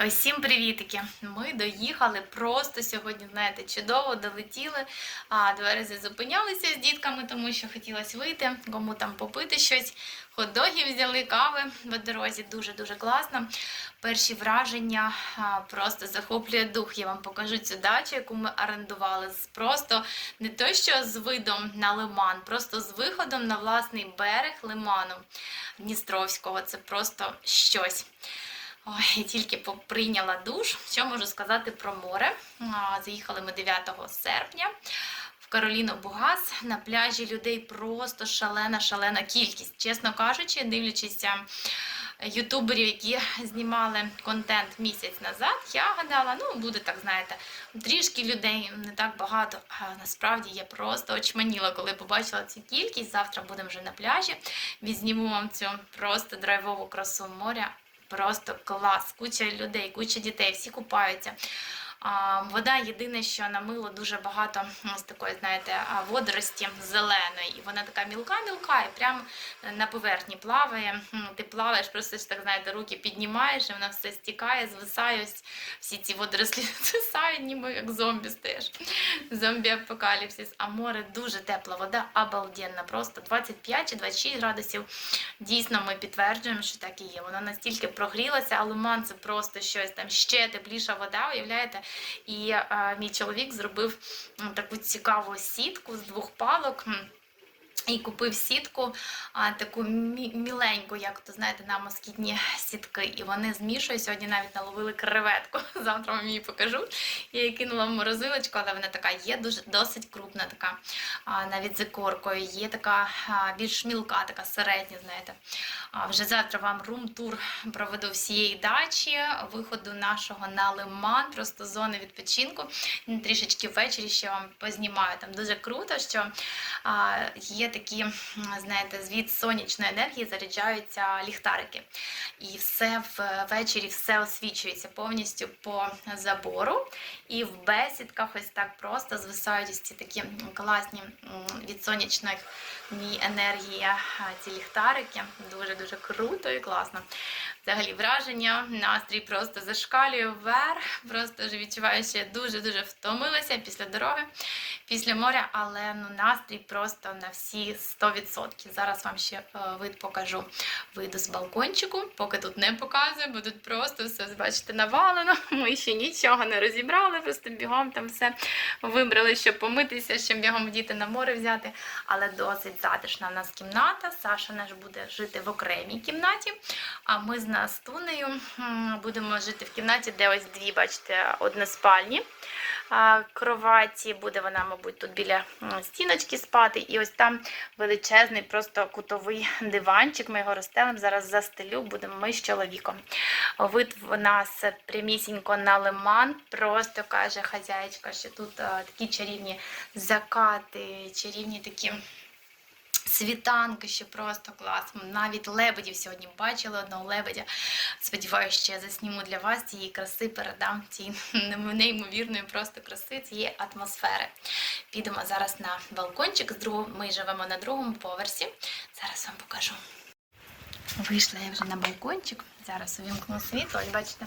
Всім привітики! Ми доїхали просто сьогодні, знаєте, чудово долетіли. А двері зупинялися з дітками, тому що хотілося вийти, кому там попити щось. Хот-доги взяли кави в дорозі. Дуже-дуже класно. Перші враження просто захоплює дух. Я вам покажу цю дачу, яку ми орендували. Просто не то, що з видом на лиман, просто з виходом на власний берег лиману Дністровського. Це просто щось. Ой, тільки прийняла душ. Що можу сказати про море? Заїхали ми 9 серпня в Кароліну Бугас. На пляжі людей просто шалена, шалена кількість. Чесно кажучи, дивлячись ютуберів, які знімали контент місяць назад, я гадала, ну буде так, знаєте, трішки людей, не так багато. А насправді я просто очманіла, коли побачила цю кількість. Завтра будемо вже на пляжі. Відзніму вам цю просто драйвову красу моря. Просто клас, куча людей, куча дітей, всі купаються. Вода єдине, що намило дуже багато ось такої, знаєте, водорості зеленої. І вона така мілка-мілка, і прямо на поверхні плаває. Ти плаваєш, просто ж так знаєте, руки піднімаєш, і вона все стікає, звисає. Всі ці водорослі звисають, ніби як зомбі стаєш. Зомбі-апокаліпсис. А море дуже тепла, вода обалденна. Просто 25 чи 26 градусів. Дійсно, ми підтверджуємо, що так і є. Вона настільки прогрілася, а лиман це просто щось там ще тепліша вода, уявляєте? І е, мій чоловік зробив таку цікаву сітку з двох палок. І купив сітку, а, таку мі- міленьку, як то знаєте, на москітні сітки. І вони змішують. Сьогодні навіть наловили креветку. Завтра вам її покажу. Я її кинула в морозилочку, але вона така є дуже досить крупна, така а, навіть з ікоркою. Є така а, більш мілка, така середня, знаєте. А вже завтра вам рум-тур проведу всієї дачі, виходу нашого на лиман, просто зони відпочинку. Трішечки ввечері ще вам познімаю. Там дуже круто, що а, є такі, знаєте, звід сонячної енергії заряджаються ліхтарики. І все ввечері все освічується повністю по забору. І в бесідках ось так просто звисають ось ці такі класні від сонячної енергії ці ліхтарики. Дуже-дуже круто і класно. Взагалі враження, настрій просто зашкалює вверх. Просто вже відчуваю, що я дуже-дуже втомилася після дороги, після моря, але ну, настрій просто на всі 100%. Зараз вам ще е, вид покажу. Вийду з балкончику, поки тут не показую, бо тут просто все, бачите, навалено. Ми ще нічого не розібрали, просто бігом там все вибрали, щоб помитися, щоб бігом діти на море взяти. Але досить затишна в нас кімната. Саша наш буде жити в окремій кімнаті. А ми з Настунею м, будемо жити в кімнаті, де ось дві, бачите, односпальні кроваті. Буде вона, мабуть, тут біля стіночки спати. І ось там величезний, просто кутовий диванчик. Ми його розстелимо. Зараз застелю, будемо ми з чоловіком. Вид в нас прямісінько на лиман. Просто каже хазяєчка, що тут такі чарівні закати, чарівні такі. Світанки, що просто клас. Навіть лебедів сьогодні бачили одного лебедя. Сподіваюся, я засніму для вас цієї краси, передам цієї неймовірної просто краси, цієї атмосфери. Підемо зараз на балкончик. З другого, ми живемо на другому поверсі. Зараз вам покажу. Вийшла я вже на балкончик. Зараз увімкну світло. Бачите,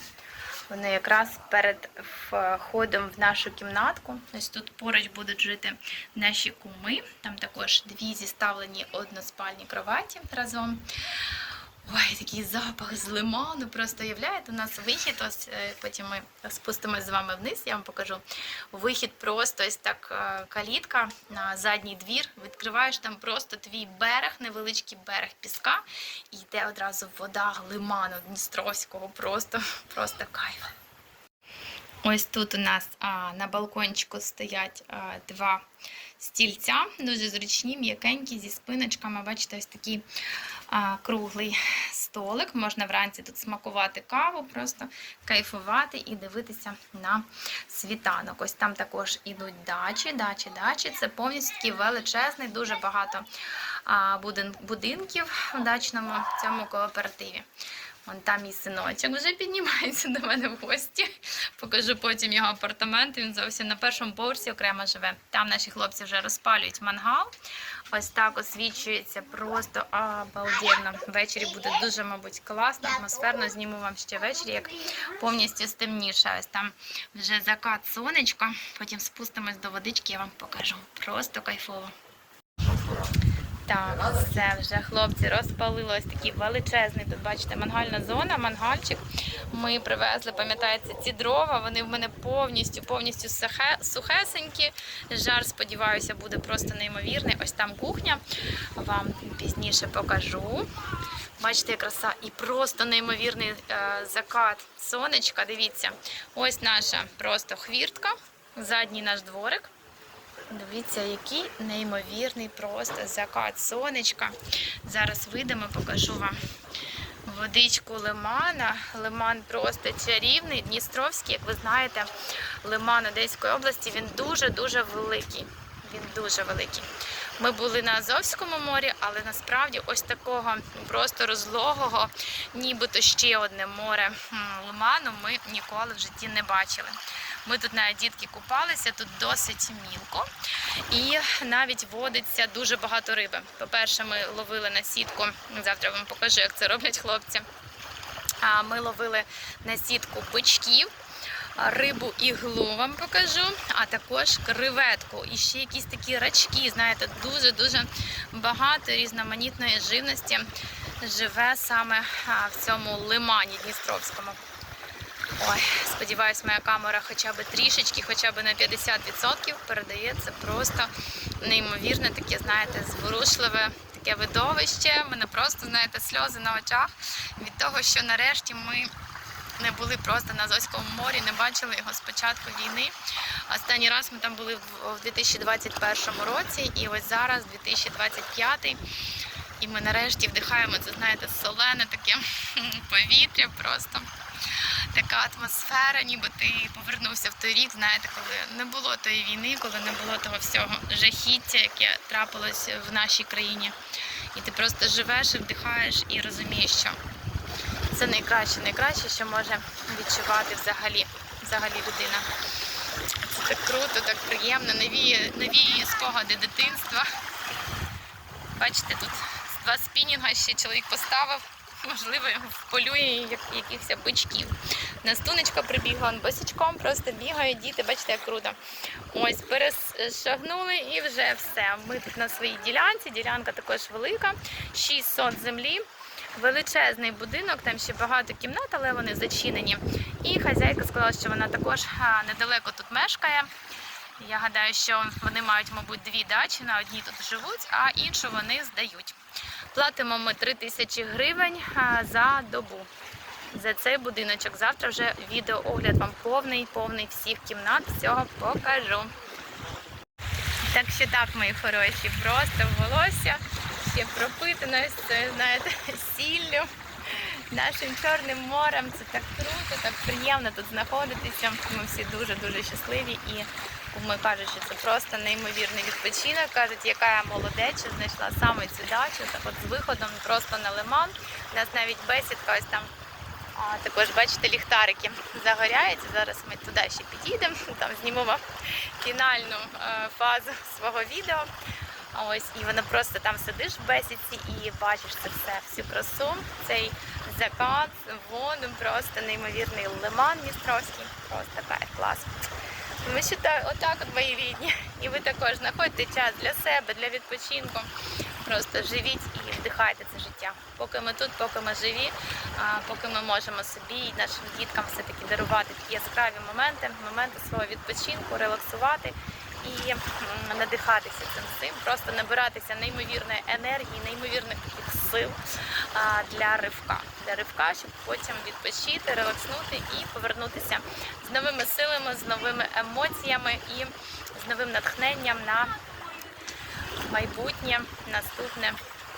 вони якраз перед входом в нашу кімнатку. Ось тут поруч будуть жити наші куми. Там також дві зіставлені односпальні кроваті разом. Ой, такий запах з лиману. Просто уявляєте, у нас вихід. Ось е, потім ми спустимось з вами вниз. Я вам покажу. Вихід просто ось так е, калітка на задній двір. Відкриваєш там просто твій берег, невеличкий берег піска, і йде одразу вода лиману Дністровського. Просто, просто кайф. Ось тут у нас а, на балкончику стоять а, два стільця, дуже зручні, м'якенькі, зі спиночками. Бачите, ось такий а, круглий столик. Можна вранці тут смакувати каву, просто кайфувати і дивитися на світанок. Ось там також ідуть дачі, дачі, дачі. Це повністю такий величезний, дуже багато а, будинків в дачному цьому кооперативі. Вон там мій синочок вже піднімається до мене в гості. Покажу потім його апартаменти. Він зовсім на першому поверсі окремо живе. Там наші хлопці вже розпалюють мангал. Ось так освічується просто обалденно. Ввечері буде дуже, мабуть, класно, атмосферно. Зніму вам ще ввечері, як повністю стемніше. Ось там вже закат сонечка. Потім спустимось до водички, я вам покажу. Просто кайфово. Так, все вже хлопці розпалили ось такий величезний. Тут бачите, мангальна зона, мангальчик. Ми привезли, пам'ятаєте, ці дрова. Вони в мене повністю, повністю сухе, сухесенькі. Жар, сподіваюся, буде просто неймовірний. Ось там кухня. Вам пізніше покажу. Бачите, краса і просто неймовірний е, закат сонечка. Дивіться, ось наша просто хвіртка, задній наш дворик. Дивіться, який неймовірний просто закат сонечка. Зараз вийдемо, покажу вам водичку лимана. Лиман просто чарівний, Дністровський, як ви знаєте, лиман Одеської області, він дуже-дуже великий. Він дуже великий. Ми були на Азовському морі, але насправді ось такого просто розлогого, нібито ще одне море лиману ми ніколи в житті не бачили. Ми тут навіть дітки купалися, тут досить мілко. І навіть водиться дуже багато риби. По-перше, ми ловили на сітку. Завтра вам покажу, як це роблять хлопці. А ми ловили на сітку бичків. Рибу іглу вам покажу, а також креветку. І ще якісь такі рачки. Знаєте, дуже-дуже багато різноманітної живності живе саме в цьому лимані Дністровському. Ой, сподіваюсь, моя камера хоча б трішечки, хоча б на 50% передає це просто неймовірне, таке, знаєте, зворушливе таке видовище. Мене просто, знаєте, сльози на очах від того, що нарешті ми не були просто на Азовському морі, не бачили його з початку війни. Останній раз ми там були в 2021 році, і ось зараз, 2025. І ми нарешті вдихаємо це, знаєте, солене таке повітря просто така атмосфера, ніби ти повернувся в той рік, знаєте, коли не було тої війни, коли не було того всього жахіття, яке трапилось в нашій країні. І ти просто живеш і вдихаєш і розумієш, що це найкраще, найкраще, що може відчувати взагалі, взагалі людина. Це так круто, так приємно, нові, нові спогади дитинства. Бачите, тут два спінінга ще чоловік поставив. Можливо, як якихось бичків. Настунечка прибігла, он босичком просто бігають діти, бачите, як круто. Ось, перешагнули і вже все. Ми тут на своїй ділянці. Ділянка також велика, 6 сот землі. Величезний будинок, там ще багато кімнат, але вони зачинені. І хазяйка сказала, що вона також недалеко тут мешкає. Я гадаю, що вони мають, мабуть, дві дачі, на одній тут живуть, а іншу вони здають. Платимо ми 3 тисячі гривень за добу. За цей будиночок. Завтра вже відеоогляд вам повний, повний всіх кімнат. Всього покажу. Так що так, мої хороші, просто волосся ще пропитано знаєте, сіллю, нашим чорним морем. Це так круто, так приємно тут знаходитися. Ми всі дуже-дуже щасливі і ми кажуть, що це просто неймовірний відпочинок. Кажуть, яка я молодець, що знайшла саме цю дачу, так от з виходом просто на лиман. У нас навіть бесідка ось там. А також бачите, ліхтарики загоряються. Зараз ми туди ще підійдемо, там знімемо фінальну е, фазу свого відео. Ось і воно просто там сидиш в бесідці і бачиш це все, всю красу, цей закат, воду, просто неймовірний лиман Дністровський. Просто кайф, клас. Ми так, отак от мої рідні. І ви також знаходьте час для себе, для відпочинку. Просто живіть і вдихайте це життя. Поки ми тут, поки ми живі, поки ми можемо собі і нашим діткам все-таки дарувати такі яскраві моменти, моменти свого відпочинку, релаксувати і надихатися цим всім, просто набиратися неймовірної енергії, неймовірних таких сил для ривка. Для ривка, щоб потім відпочити, релакснути і повернутися з новими силами, з новими емоціями і з новим натхненням на майбутнє, наступне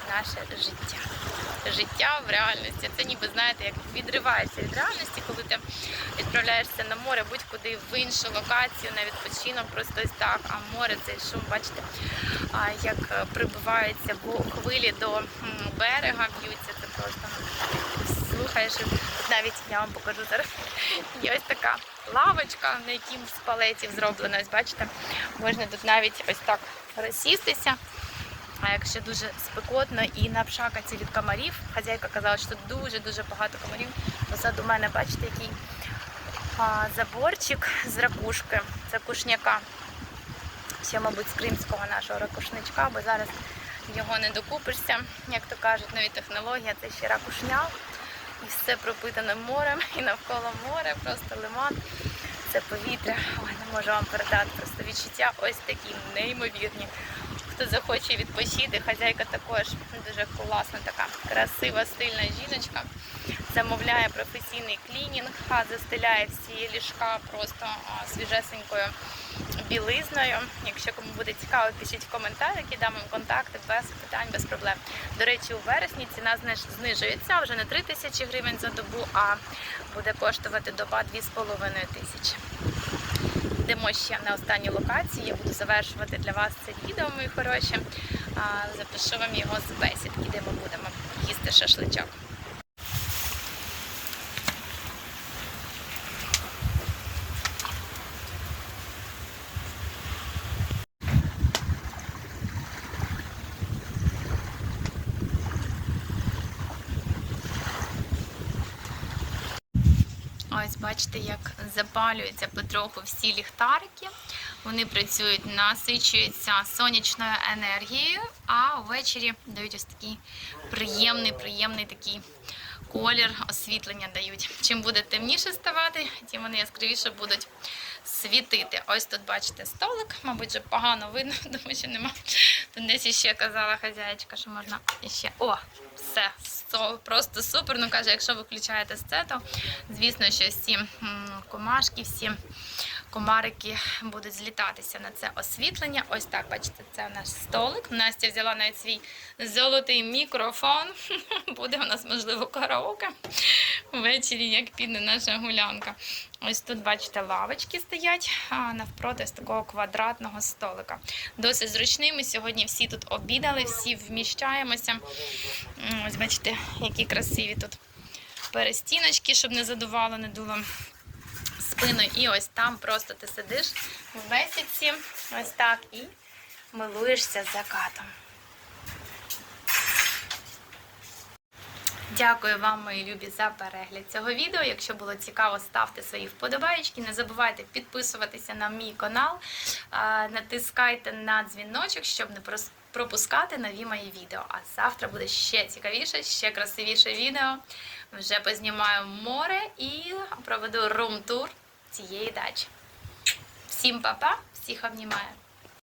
наше життя. Життя в реальності. Це ніби знаєте, як відриваєшся від реальності, коли ти відправляєшся на море, будь-куди в іншу локацію на відпочинок, просто ось так. А море цей шум, бачите, як е, прибиваються хвилі до берега, б'ються. Це просто ну, слухаєш. Навіть я вам покажу зараз. Є ось така лавочка, на якій з палетів зроблена. Ось бачите, можна тут навіть ось так розсістися. А якщо дуже спекотно і напшакаться від комарів, хазяйка казала, що дуже-дуже багато комарів. Позаду мене, бачите, який а, заборчик з ракушки. Це кушняка. Ще, мабуть, з кримського нашого ракушничка, бо зараз його не докупишся. Як то кажуть, нові технології, це ще ракушня. І все пропитане морем, і навколо море, просто лиман. Це повітря. Ой, не можу вам передати. Просто відчуття ось такі неймовірні. Хто захоче відпочити, хазяйка також дуже класна, така красива, стильна жіночка. Замовляє професійний клінінг, застеляє всі ліжка просто свіжесенькою білизною. Якщо кому буде цікаво, пишіть в коментарях, і дам вам контакти без питань, без проблем. До речі, у вересні ціна знижується вже не 3 тисячі гривень за добу, а буде коштувати доба 2,5 тисячі. Йдемо ще на останню локацію. Я буду завершувати для вас це відео, мої хороші. Запишу вам його з бесідки, де ми будемо їсти шашличок. Ось бачите, як запалюються потроху всі ліхтарики. Вони працюють, насичуються сонячною енергією, а ввечері дають ось такий приємний, приємний такий колір освітлення дають. Чим буде темніше ставати, тим вони яскравіше будуть світити. Ось тут бачите столик, мабуть, вже погано видно, тому що нема. Тут десь іще казала хазяєчка, що можна іще. О, все, сто- просто супер. Ну каже, якщо виключаєте це, то звісно, що всі комашки, всі комарики будуть злітатися на це освітлення. Ось так, бачите, це наш столик. Настя взяла навіть свій золотий мікрофон. Буде у нас, можливо, караоке ввечері, як піде наша гулянка. Ось тут, бачите, лавочки стоять навпроти з такого квадратного столика. Досить зручний. Ми сьогодні всі тут обідали, всі вміщаємося. Ось бачите, які красиві тут перестіночки, щоб не задувало, не дуло спину. І ось там просто ти сидиш в бесідці, ось так, і милуєшся закатом. Дякую вам, мої любі, за перегляд цього відео. Якщо було цікаво, ставте свої вподобаєчки. Не забувайте підписуватися на мій канал, натискайте на дзвіночок, щоб не пропускати нові мої відео. А завтра буде ще цікавіше, ще красивіше відео. Вже познімаю море і проведу рум-тур цієї дачі. Всім па-па, всіх обнімаю.